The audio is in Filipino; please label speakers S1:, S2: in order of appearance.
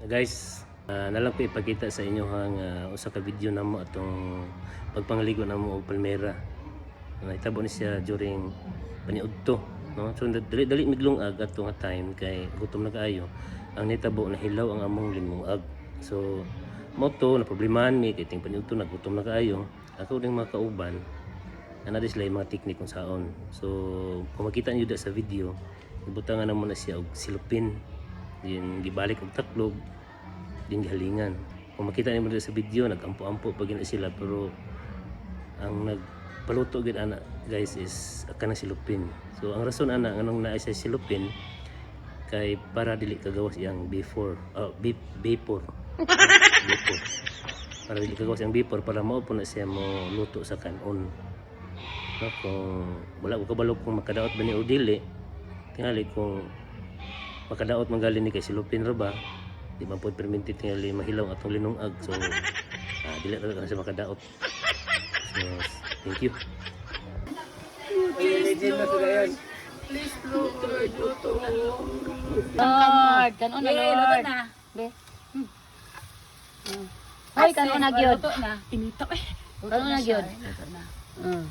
S1: Guys, uh, nalang ko ipakita sa inyo ang uh, usa ka video namo atong pagpangaligo namo og palmera. Nahitabo ni siya during paniudto, no? So dali dali miglungag atong nga time kay gutom na kaayo. Ang nitabo na hilaw ang among limungag. So mo to na problemahan mi kay ting paniudto na gutom na kaayo. Ako ding mga kauban ana sila yung mga teknik kung saon. So kung makita niyo da sa video, ibutangan na mo na siya og silupin din gibalik og taklog din gihalingan. Kung makita niyo sa video nagampo-ampo pa gina sila pero ang nagpaluto gid ana guys is kana silupin so ang rason ana nganong naa siya silupin kay para dili kagawas yang before uh, vapor vapor para dili kagawas yang vapor para mao po na siya mo luto sa kanon. No, kung wala ko kabalo kung makadaot ba ni o dili. Tingali kung makadaot manggali ni kay silupin ra ba di man pod perminti tingali mahilaw atong linungag so ah, dili ra ka sa makadaot so thank you
S2: Lord, kanon na Lord. Be. Hmm. Hoy, kanon na gyud.
S3: Luto na. Inito eh.
S2: Kanon na gyud. Mm.